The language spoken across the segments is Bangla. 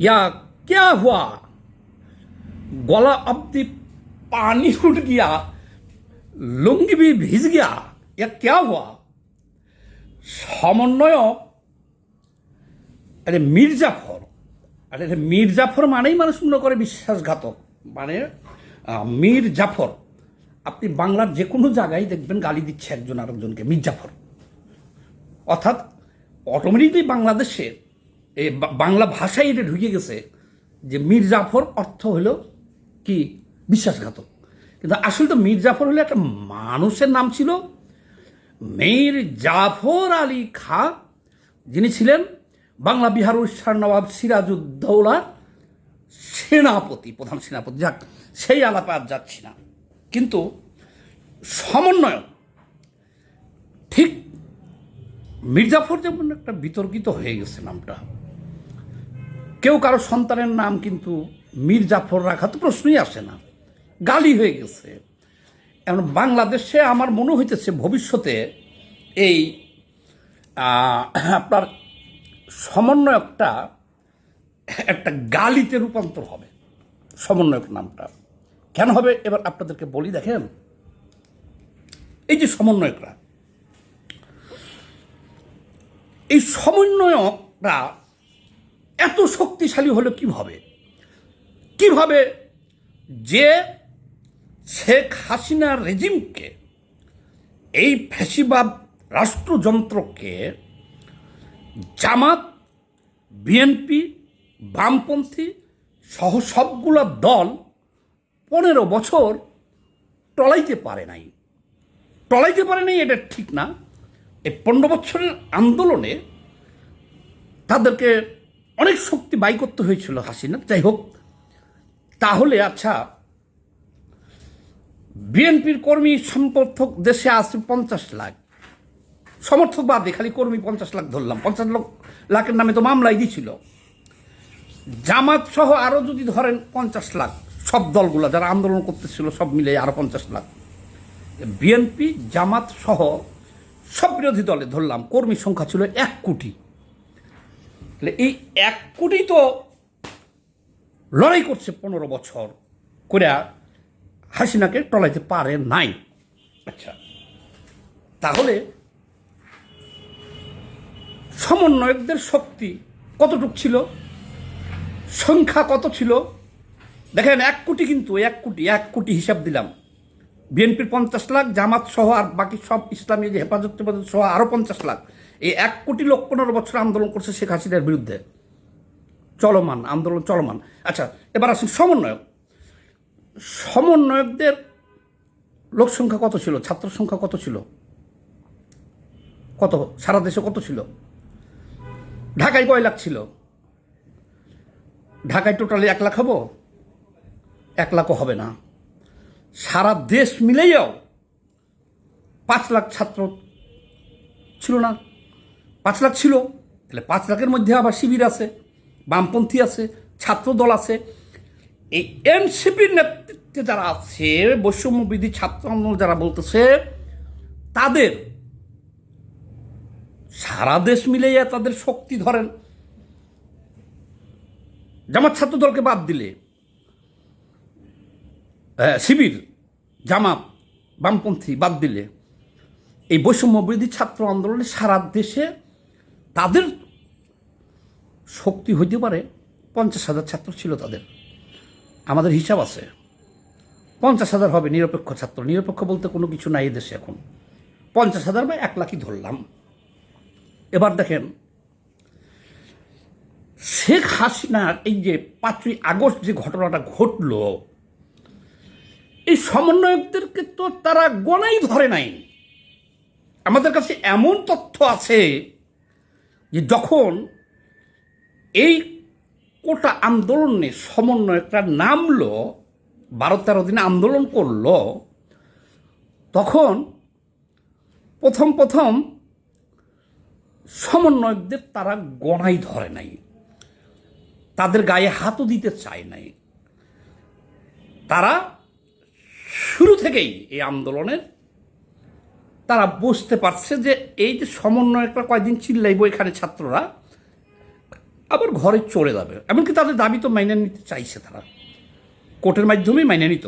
या क्या हुआ गला अब्दी पानी उठ गया लुंगी भी ভিজ गया या क्या हुआ সমন্বয়ক আরে মির্জাফর আরে এটা মির্জাফর মানেই মানুষ মনে করে বিশ্বাসঘাতক মানে আহ, মীর জাফর আপনি বাংলার যে কোনো জায়গায় দেখবেন গালি দিচ্ছে একজন আরেকজনকে মির্জাফর অর্থাৎ অটোমেটিকলি বাংলাদেশে এই বাংলা ভাষায় এটা ঢুকে গেছে যে মীর জাফর অর্থ হলো কি? বিশ্বাসঘাতক। কিন্তু আসলে তো মীর জাফর হলো একটা মানুষের নাম ছিল মীর জাফর আলী খা, যিনি ছিলেন বাংলা বিহার উড়িষ্যার নবাব সিরাজউদ্দৌলার সেনাপতি, প্রধান সেনাপতি। যাক, সেই আলাপে আর যাচ্ছি না। কিন্তু সমন্বয় ঠিক মির্জাফর যেমন একটা বিতর্কিত হয়ে গেছে নামটা কেউ কারও সন্তানের নাম কিন্তু মীর জাফর রাখা তো প্রশ্নই আসে না। গালি হয়ে গেছে। এখন বাংলাদেশে আমার মনে হইতেছে ভবিষ্যতে এই আপনার সমন্বয়কটা একটা গালিতে রূপান্তর হবে। সমন্বয়ক নামটা। কেন হবে? এবার আপনাদেরকে বলি, দেখেন। এই যে সমন্বয়করা, এই সমন্বয়করা এত শক্তিশালী হলো কীভাবে? কীভাবে যে শেখ হাসিনার রেজিমকে এই ফ্যাসিবাদ রাষ্ট্রযন্ত্রকে জামাত, বিএনপি, বামপন্থী সহ সবগুলো দল পনেরো বছর টলাইতে পারে নাই। টলাইতে পারে নাই এটা ঠিক না। এই পনেরো বছরের আন্দোলনে তাদেরকে অনেক শক্তি বাই করতে হয়েছিল হাসিনা, যাই হোক। তাহলে আচ্ছা বিএনপির কর্মী সমর্থক দেশে আছে পঞ্চাশ লাখ। সমর্থক বাদে খালি কর্মী পঞ্চাশ লাখ ধরলাম। পঞ্চাশ লাখ লাখের নামে তো মামলাই দিছিল। জামাত সহ আরও যদি ধরেন পঞ্চাশ লাখ, সব দলগুলো যারা আন্দোলন করতেছিল, সব মিলে আরও পঞ্চাশ লাখ। বিএনপি, জামাত সহ সব বিরোধী দলে ধরলাম কর্মী সংখ্যা ছিল এক কোটি। তাহলে এই এক কোটি তো লড়াই করছে পনেরো বছর করে হাসিনাকে টলাইতে পারে নাই। আচ্ছা তাহলে সমন্বয়কদের শক্তি কতটুক ছিল? সংখ্যা কত ছিল? দেখেন, এক কোটি কিন্তু, এক কোটি এক কোটি হিসাব দিলাম। বিএনপির পঞ্চাশ লাখ, জামাত সহ আর বাকি সব ইসলামী যে হেফাজত টেফাজত সহ আরও পঞ্চাশ লাখ। এই এক কোটি লোক পনেরো বছর আন্দোলন করছে শেখ হাসিনার বিরুদ্ধে। চলমান, আন্দোলন চলমান। আচ্ছা এবার আসুন সমন্বয়ক। সমন্বয়কদের লোক সংখ্যা কত ছিল? ছাত্র সংখ্যা কত ছিল? কত? সারা দেশে কত ছিল? ঢাকায় কয় লাখ ছিল? ঢাকায় টোটালি এক লাখ হব? এক লাখও হবে না। সারা দেশ মিলেও পাঁচ লাখ ছাত্র ছিল না। পাঁচ লাখ ছিল। তাহলে পাঁচ লাখের মধ্যে আবার শিবির আছে, বামপন্থী আছে ছাত্র দল আছে। এই এনসিপির নেতৃত্বে যারা আছে, বৈষম্যবিধি ছাত্র আন্দোলন যারা বলতেছে, তাদের সারা দেশ মিলেই তাদের শক্তি ধরেন। জামাত ছাত্র দলকে বাদ দিলে শিবির, জামাত, বামপন্থী বাদ দিলে এই বৈষম্য বিরোধী ছাত্র আন্দোলনে সারা দেশে তাদের শক্তি হইতে পারে পঞ্চাশ হাজার ছাত্র ছিল তাদের। আমাদের হিসাব আছে। পঞ্চাশ হাজার হবে নিরপেক্ষ ছাত্র। নিরপেক্ষ বলতে কোনো কিছু নাই এই দেশে এখন। পঞ্চাশ হাজার বা এক লাখই ধরলাম। এবার দেখেন, শেখ হাসিনার এই যে পাঁচই আগস্ট যে ঘটনাটা ঘটলো এই সমন্বয়কদেরকে তো তারা গণাই ধরে নাই। আমাদের কাছে এমন তথ্য আছে যে যখন এই কোটা আন্দোলনে সমন্বয়করা নামলো, বারো তেরো দিনে আন্দোলন করল, তখন প্রথম প্রথম সমন্বয়কদের তারা গণাই ধরে নাই। তাদের গায়ে হাতও দিতে চায় নাই। তারা শুরু থেকেই এই আন্দোলনের, তারা বুঝতে পারছে যে এই যে সমন্বয়করা কয়দিন চিল্লাইব এখানে ছাত্ররা, আবার ঘরে চলে যাবে। এমনকি তাদের দাবি তো মাইনে নিতে চাইছে তারা। কোর্টের মাধ্যমেই মাইনে নিত,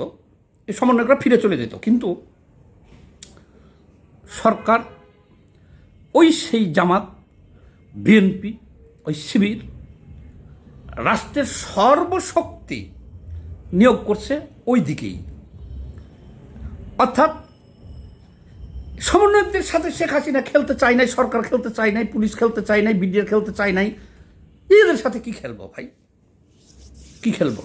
এই সমন্বয়করা ফিরে চলে যেত। কিন্তু সরকার, ওই সেই জামাত, বিএনপি, ওই শিবির, রাষ্ট্রের সর্বশক্তি নিয়োগ করছে ওই দিকেই। অর্থাৎ সমন্বয়কদের সাথে শেখ হাসিনা খেলতে চায় নাই, সরকার খেলতে চায় নাই, পুলিশ খেলতে চায় নাই, বিডিআর খেলতে চায় নাই, এদের সাথে কি খেলব ভাই? কি খেলব?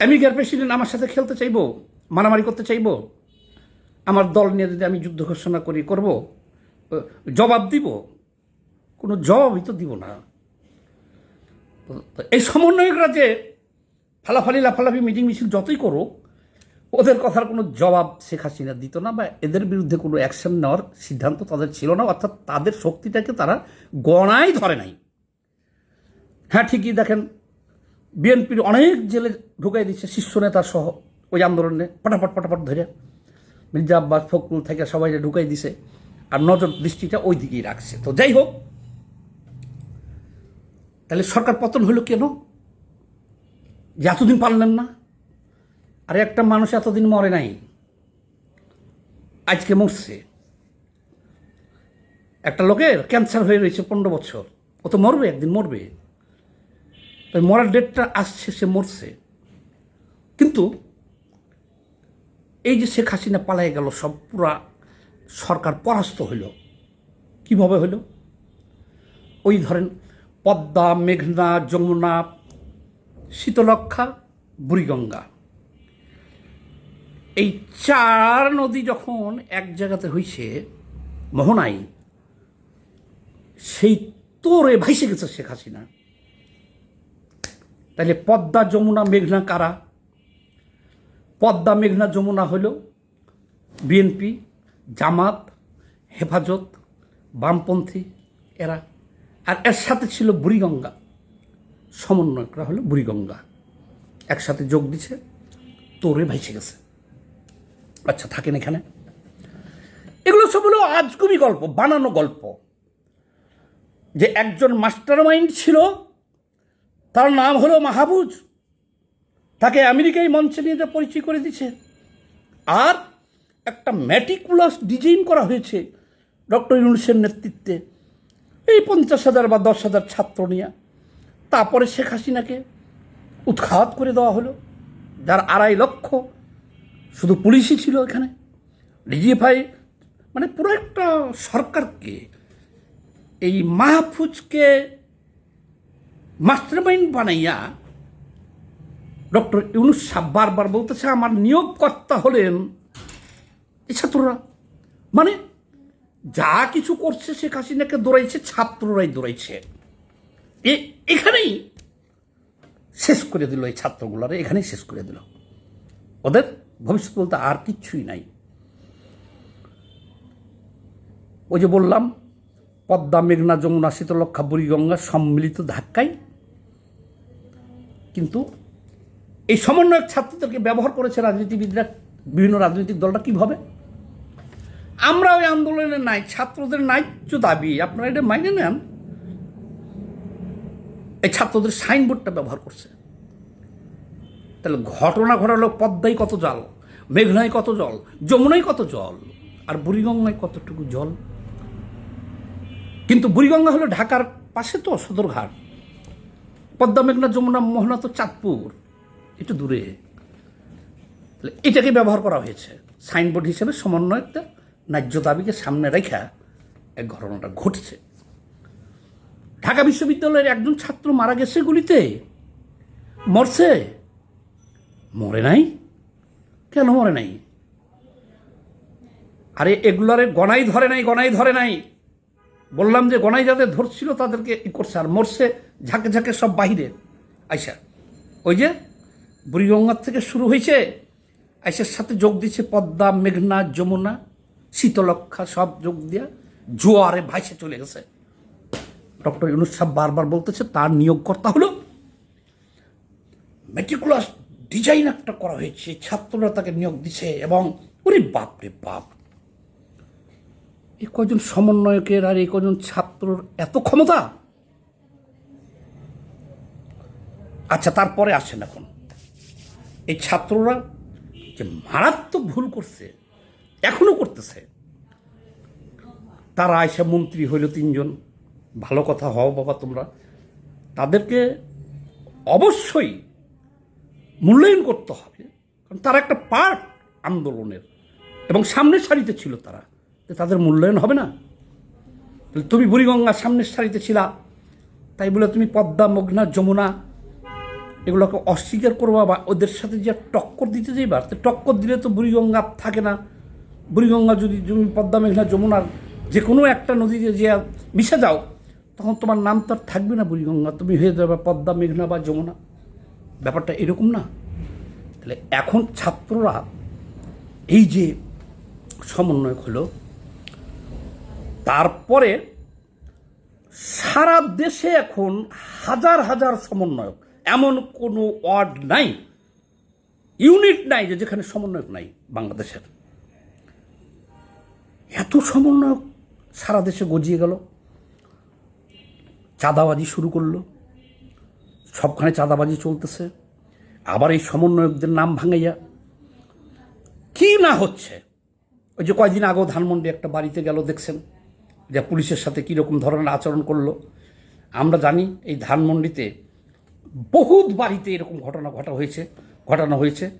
আমেরিকার প্রেসিডেন্ট আমার সাথে খেলতে চাইব, মারামারি করতে চাইব, আমার দল নিয়ে যদি আমি যুদ্ধ ঘোষণা করি, করব, জবাব দিব, কোনো জবাবই তো দিব না। এই সমন্বয়করা যে ফালাফালি, লাফালাফি, মিটিং মিছিল যতই করুক, ওদের কথার কোনো জবাব শেখ হাসিনা দিত না বা এদের বিরুদ্ধে কোনো অ্যাকশন নেওয়ার সিদ্ধান্ত তাদের ছিল না, অর্থাৎ তাদের শক্তিটাকে তারা গণাই ধরে নাই। হ্যাঁ ঠিকই দেখেন, বিএনপির অনেক জেলে ঢুকাই দিচ্ছে শীর্ষ নেতা সহ ওই আন্দোলনে, পটাপট পটাপট ধরে। মির্জা আব্বাস ফখরুল থেকে সবাই ঢুকাই দিছে, আর নজর দৃষ্টিটা ওই দিকেই রাখছে। তো যাই হোক, তাহলে সরকার পতন হলো কেন? এতদিন পারলেন না? আর একটা মানুষ এতদিন মরে নাই। আজকে মরছে। একটা লোকের ক্যান্সার হয়ে রয়েছে পনেরো বছর। ও তো মরবে, একদিন মরবে। তাই মরার ডেটটা আসছে, সে মরছে। কিন্তু এই যে শেখ হাসিনা পালাই গেল, সব পুরা সরকার পরাস্ত হইল কীভাবে হইল ওই ধরেন পদ্মা, মেঘনা, যমুনা শীতলক্ষা বুড়িগঙ্গা। এই চার নদী যখন এক জায়গাতে হইছে, মোহনাই, সেই তোরে ভাইসে গেছে শেখ হাসিনা। তাহলে পদ্মা যমুনা, মেঘনা কারা? পদ্মা, মেঘনা, যমুনা হলো বিএনপি, জামাত, হেফাজত, বামপন্থী এরা। আর এর সাথে ছিল বুড়িগঙ্গা। সমন্বয়করা হলো বুড়িগঙ্গা। একসাথে যোগ দিছে, তোরে ভাইসে গেছে। আচ্ছা থাকেন এখানে। এগুলো সব হলো আজগুবি গল্প, বানানো গল্প। যে একজন মাস্টার মাইন্ড ছিল, তার নাম হলো মাহবুজ। তাকে আমেরিকায় মঞ্চে নিয়ে যা পরিচয় করে দিচ্ছে আর একটা ম্যাটিকুলাস ডিজাইন করা হয়েছে, ডক্টর ইউনুসের নেতৃত্বে। এই পঞ্চাশ হাজার বা দশ হাজার ছাত্র নিয়ে। তারপরে শেখ হাসিনাকে উৎখাত করে দেওয়া হলো। যার আড়াই লক্ষ শুধু পুলিশই ছিল এখানে। ডিজিএফআই মানে পুরো একটা সরকারকে, এই মাহফুজকে মাস্টার মাইন্ড বানাইয়া ডক্টর ইউনুস সাহ বারবার বলতেছে, আমার নিয়োগকর্তা হলেন ছাত্ররা। মানে যা কিছু করছে শেখ হাসিনাকে দৌড়াইছে, ছাত্ররাই দৌড়াইছে। এ এখানেই শেষ করে দিল এই ছাত্রগুলারে, এখানেই শেষ করে দিল। ওদের ভবিষ্যৎ বলতে আর কিচ্ছুই নাই। ওই যে বললাম, পদ্মা, মেঘনা, যমুনা শীতলক্ষা বুড়িগঙ্গা সম্মিলিত ধাক্কায় কিন্তু এই সমন্বয়ক ছাত্রদেরকে ব্যবহার করেছে রাজনীতিবিদরা, বিভিন্ন রাজনৈতিক দলটা কীভাবে? আমরা ওই আন্দোলনে নাই, ছাত্রদের ন্যায্য দাবি, আপনারা এটা মাইনে নেন। এই ছাত্রদের সাইনবোর্ডটা ব্যবহার করছে। তাহলে ঘটনা ঘটালো, পদ্মায় কত জল মেঘনায় কত জল, যমুনায় কত জল, আর বুড়িগঙ্গায় কতটুকু জল? কিন্তু বুড়িগঙ্গা হলো ঢাকার পাশে তো সদরঘাট। পদ্মা, মেঘনা, যমুনা, মোহনা তো চাঁদপুর, একটু দূরে। এটাকে ব্যবহার করা হয়েছে। সাইনবোর্ড হিসেবে সমন্বয়কটা ন্যায্য দাবিকে সামনে রেখা এক ঘটনাটা ঘটছে। ঢাকা বিশ্ববিদ্যালয়ের একজন ছাত্র মারা গেছে গুলিতে। মরছে? মরে নাই? কেন মরে নাই? আরে এগুলারে গনাই ধরে নাই, গনাই ধরে নাই। বললাম যে গনাই যাদের ধরছিল তাদেরকে ই করছে, আর মরছে ঝাঁকে ঝাঁকে সব বাহিরে। আইসা ওই যে বুড়িগঙ্গার থেকে শুরু হয়েছে আইসার সাথে যোগ দিচ্ছে পদ্মা, মেঘনা, যমুনা শীতলক্ষা সব যোগ দিয়া জোয়ারে ভাইসে চলে গেছে। ডক্টর ইউনুস সাহেব বারবার বলতেছে, তার নিয়োগকর্তা হলো মেটিকুলাস ডিজাইন একটা করা হয়েছে ছাত্ররা তাকে নিয়োগ দিছে এবং ওরে বাপ রে বাপ। এই কজন সমন্বয়কের আর এই কজন ছাত্র ছাত্রর এত ক্ষমতা? আচ্ছা তারপরে আসেন এখন। এই ছাত্ররা যে মারাত্মক ভুল করছে, এখনও করতেছে। তারা আইসা মন্ত্রী হইল তিনজন। ভালো কথা হও বাবা তোমরা, তাদেরকে অবশ্যই মূল্যায়ন করতে হবে, কারণ তারা একটা পার্ট আন্দোলনের, এবং সামনের সারিতে ছিল তারা তাদের মূল্যায়ন হবে না। তুমি বুড়িগঙ্গার সামনের সারিতে ছিলা, তাই বলে তুমি পদ্মা, মগ্না, যমুনা, এগুলোকে অস্বীকার করবা বা ওদের সাথে যে টক্কর দিতে যাইবা, তো টক্কর দিলে তো বুড়িগঙ্গা থাকে না। বুড়িগঙ্গা যদি তুমি পদ্মা মেঘনা যমুনার যে কোনো একটা নদীতে যে মিশে যাও তখন তোমার নাম তো আর থাকবে না বুড়িগঙ্গা। তুমি হয়ে যাবে পদ্মা, মেঘনা বা যমুনা। ব্যাপারটা এরকম না। তাহলে এখন ছাত্ররা এই যে সমন্বয়ক হলো, তারপরে সারা দেশে এখন হাজার হাজার সমন্বয়ক। এমন কোনো ওয়ার্ড নাই, ইউনিট নাই যে যেখানে সমন্বয়ক নাই বাংলাদেশের। এত সমন্বয়ক সারা দেশে গজিয়ে গেল। চাঁদাবাজি শুরু করল। সবখানে চাঁদাবাজি চলতেছে। আবার এই সমন্বয়কদের নাম ভাঙাইয়া। কি না হচ্ছে? ওই যে কয়দিন আগেও ধানমন্ডি একটা বাড়িতে গেল, দেখছেন? যে পুলিশের সাথে কীরকম ধরনের আচরণ করল। আমরা জানি এই ধানমন্ডিতে বহুত বাড়িতে এরকম ঘটনা ঘটা হয়েছে, ঘটানো হয়েছে।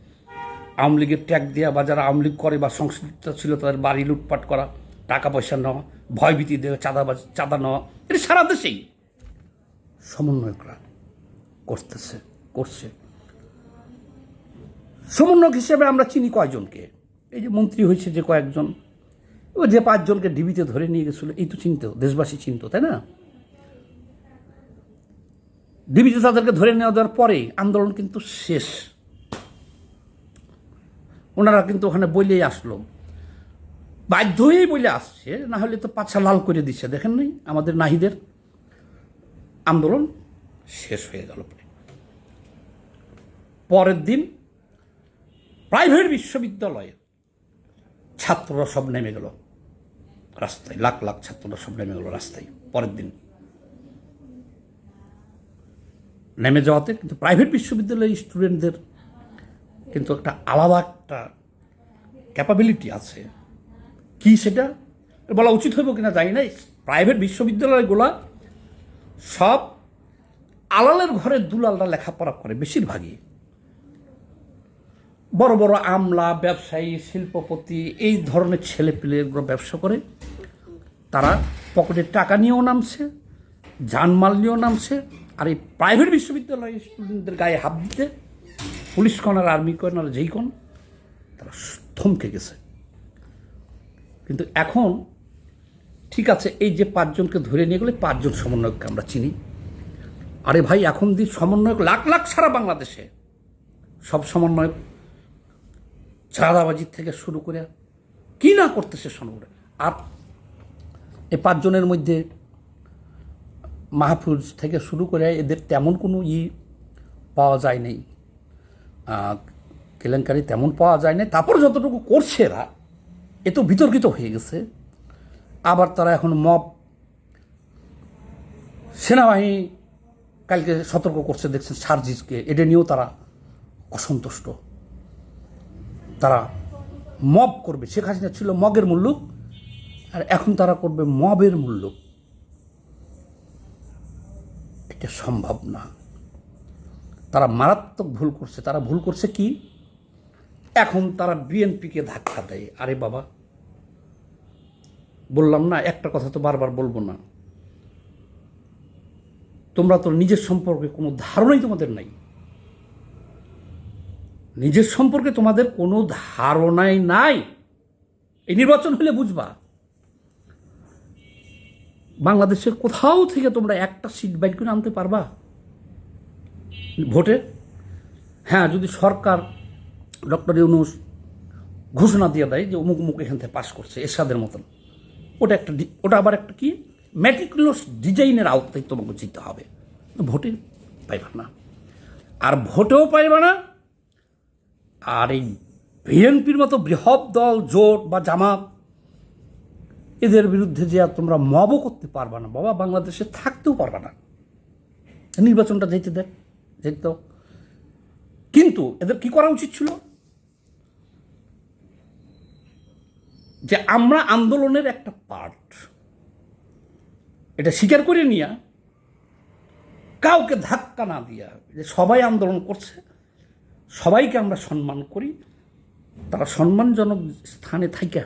আওয়ামী লীগের ট্যাগ দেওয়া বা যারা আওয়ামী লীগ করে বা সংশ্লিষ্ট ছিল তাদের বাড়ি লুটপাট করা, টাকা পয়সা নেওয়া, ভয়ভীতি দেওয়া, চাঁদাবাজ, চাঁদা নেওয়া, এটা সারা দেশেই। সমন্বয়করা করতেছে, করছে। সমন্বয়ক হিসেবে আমরা চিনি কয়জনকে? এই যে মন্ত্রী হয়েছে যে কয়েকজন ও যে পাঁচজনকে ডিবিতে ধরে নিয়ে গেছিল, এই তো চিনতো, দেশবাসী চিনতো, তাই না? ডিবিতে তাদেরকে ধরে নেওয়া দেওয়ার পরে আন্দোলন কিন্তু শেষ। ওনারা কিন্তু ওখানে বলেই আসলো। বাধ্য হয়েই বলে আসছে, না হলে তো পাছা লাল করে দিচ্ছে। দেখেন নাই আমাদের নাহিদের? আন্দোলন শেষ হয়ে গেল পরের দিন প্রাইভেট বিশ্ববিদ্যালয়ে ছাত্ররা সব নেমে গেল রাস্তায়, লাখ লাখ ছাত্ররা সব নেমে গেল রাস্তায় পরের দিন। নেমে যাওয়াতে কিন্তু প্রাইভেট বিশ্ববিদ্যালয়ের স্টুডেন্টদের কিন্তু একটা আলাদা একটা ক্যাপাবিলিটি আছে। কি সেটা বলা উচিত হইব কিনা জানি না প্রাইভেট বিশ্ববিদ্যালয়গুলা সব আলালের ঘরে দুলালরা লেখাপড়া করে বেশিরভাগই। বড় বড় আমলা, ব্যবসায়ী, শিল্পপতি, এই ধরনের ছেলে পেলেগুলো ব্যবসা করে। তারা পকেটে টাকা নিয়েও নামছে, জানমাল নিয়েও নামছে, আর এই প্রাইভেট বিশ্ববিদ্যালয়ের স্টুডেন্টদের গায়ে হাত দিতে পুলিশ কন আর আর্মি কন আর যেই কন, তারা থমকে গেছে। কিন্তু এখন ঠিক আছে, এই যে পাঁচজনকে ধরে নিয়ে গেলে পাঁচজন সমন্বয়ককে আমরা চিনি। আরে ভাই, এখন দি সমন্বয়ক লাখ লাখ সারা বাংলাদেশে। সব সমন্বয়ক চাঁদাবাজির থেকে শুরু করে কি না করতেছে সমন্বয় আর এই পাঁচজনের মধ্যে মাহফুজ থেকে শুরু করে এদের তেমন কোনো ই পাওয়া যায় নাই। কেলেঙ্কারি তেমন পাওয়া যায় না তারপর যতটুকু করছে এরা, এ তো বিতর্কিত হয়ে গেছে। আবার তারা এখন মব সেনাবাহিনী কালকে সতর্ক করছে, দেখছেন সার্জিসকে। এটা নিয়েও তারা অসন্তুষ্ট। তারা মব করবে। শেখ হাসিনা ছিল মগের মূল্য, আর এখন তারা করবে মবের মূল্য। এটা সম্ভব না। তারা মারাত্মক ভুল করছে। তারা ভুল করছে কি? এখন তারা বিএনপিকে ধাক্কা দেয়। আরে বাবা বললাম, না, একটা কথা তো বারবার বলব না। তোমরা তো নিজের সম্পর্কে কোনো ধারণাই তোমাদের নাই। নিজের সম্পর্কে তোমাদের কোনো ধারণাই নাই। এই নির্বাচন হলে বুঝবা, বাংলাদেশের কোথাও থেকে তোমরা একটা সিট বাইর করে আনতে পারবা। ভোটে? হ্যাঁ যদি সরকার ডক্টর ইউনুস ঘোষণা দিয়ে দেয় যে অমুক অমুক এখান থেকে পাশ করছে, এরশাদের মতন। ওটা একটা ওটা আবার একটা কি? ম্যাটিকুলাস ডিজাইনের আওতায় তোমাকে যেতে হবে। ভোটে পাইবা না। আর ভোটেও পাইবা না। আর এই বিএনপির মতো বৃহৎ দল, জোট বা জামাত, এদের বিরুদ্ধে যে আর তোমরা মবও করতে পারবা না। বাবা, বাংলাদেশে থাকতেও পারবা না। নির্বাচনটা যেতে দেন যেতে কিন্তু এদের কি করা উচিত ছিল? যে আমরা আন্দোলনের একটা পার্ট এটা স্বীকার করে নিয়ে কাউকে ধাক্কা না দিয়া যে সবাই আন্দোলন করছে, সবাইকে আমরা সম্মান করি, তারা সম্মানজনক স্থানে থাইকা।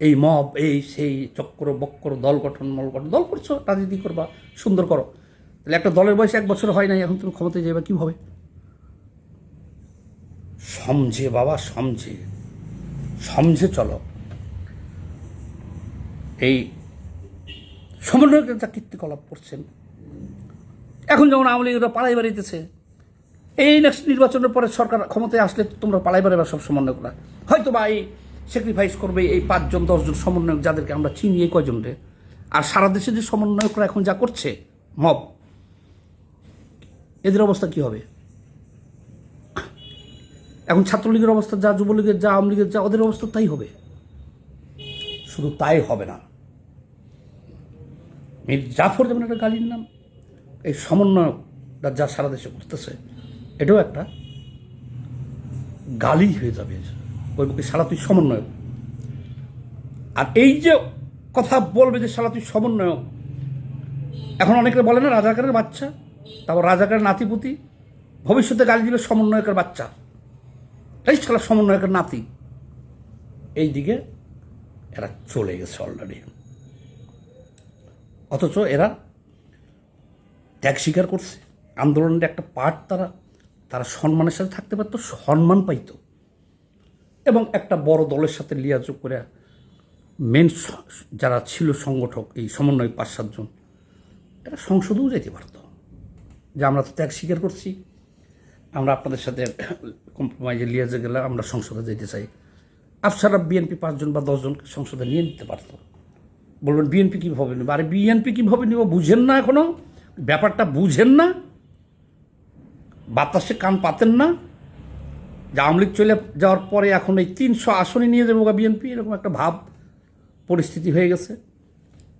এই মব, এই সেই চক্র বক্র দল গঠন, মল গঠন, দল করছ, রাজনীতি করবা, সুন্দর করো। তাহলে একটা দলের বয়স এক বছর হয় নাই, এখন তুমি ক্ষমতায় যাবে কী হবে সমঝে বাবা, সমঝে। সমঝে চলো। সমন্বয়কের যা কীর্তিকলাপ করছেন। এখন যেমন আওয়ামী লীগরা পালাই বাড়িতেছে এই নেক্সট নির্বাচনের পরে সরকার ক্ষমতায় আসলে তোমরা পালাই বাড়ি সব সমন্বয় করা হয়তো বা এই স্যাক্রিফাইস করবে এই পাঁচজন, দশজন সমন্বয়ক যাদেরকে আমরা চিনি, এই কয়জনরে আর সারা দেশে যে সমন্বয়করা এখন যা করছে, মব, এদের অবস্থা কি হবে? এখন ছাত্রলীগের অবস্থা যা, যুবলীগের যা, আওয়ামী লীগের যা, ওদের অবস্থা তাই হবে। শুধু তাই হবে না। মীর জাফর যেমন একটা গালির নাম, এই সমন্বয়কটা যা সারা দেশে করতেছে এটাও একটা গালি হয়ে যাবে। ওই বুকে সারা তুই সমন্বয়ক। আর এই যে কথা বলবে যে সারা তুই সমন্বয়ক। এখন অনেকে বলে না, রাজাকারের বাচ্চা, তারপর রাজাকারের নাতিপুতি, ভবিষ্যতে গালি দিবে সমন্বয়কের বাচ্চা। এই সালা সমন্বয়কের নাতি। এই দিকে এরা চলে গেছে অলরেডি অথচ এরা ত্যাগ স্বীকার করছে। আন্দোলনের একটা পার্ট তারা তারা সম্মানের সাথে থাকতে পারতো, সম্মান পাইতো। এবং একটা বড় দলের সাথে লিয়াযোগ করে মেন যারা ছিল সংগঠক, এই সমন্বয় পাঁচ সাতজন এরা সংসদেও যেতে পারতো। যে আমরা তো ত্যাগ স্বীকার করছি, আমরা আপনাদের সাথে কম্প্রোমাইজে লিয়াজে গেলে আমরা সংসদে যেতে চাই। আফসারা বিএনপি পাঁচজন বা দশজনকে সংসদে নিয়ে নিতে পারতো। বলবেন বিএনপি কীভাবে নেবে? আরে বিএনপি কীভাবে নেব বুঝেন না এখনও ব্যাপারটা বুঝেন না। বাতাসে কান পাতেন না। যে আওয়ামী লীগ চলে যাওয়ার পরে এখন এই তিনশো আসনে নিয়ে যাব বিএনপি এরকম একটা ভাব, পরিস্থিতি হয়ে গেছে।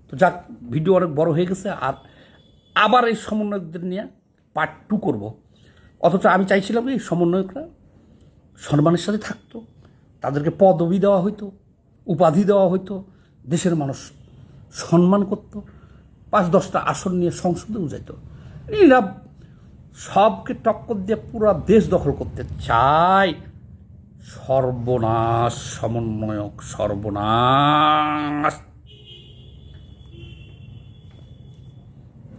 তো যাক, ভিডিও অনেক বড় হয়ে গেছে। আর আবার এই সমন্বয়কদের নিয়ে পার্ট টু করব। অথচ আমি চাইছিলাম এই সমন্বয়করা সম্মানের সাথে থাকতো। তাদেরকে পদবি দেওয়া হইতো, উপাধি দেওয়া হইতো। দেশের মানুষ সম্মান করত, পাঁচ দশটা আসন নিয়ে সংসদেও যেত এরা সবকে টক্কর দিয়ে পুরা দেশ দখল করতে চায়। সর্বনাশ সমন্বয়ক, সর্বনাশ।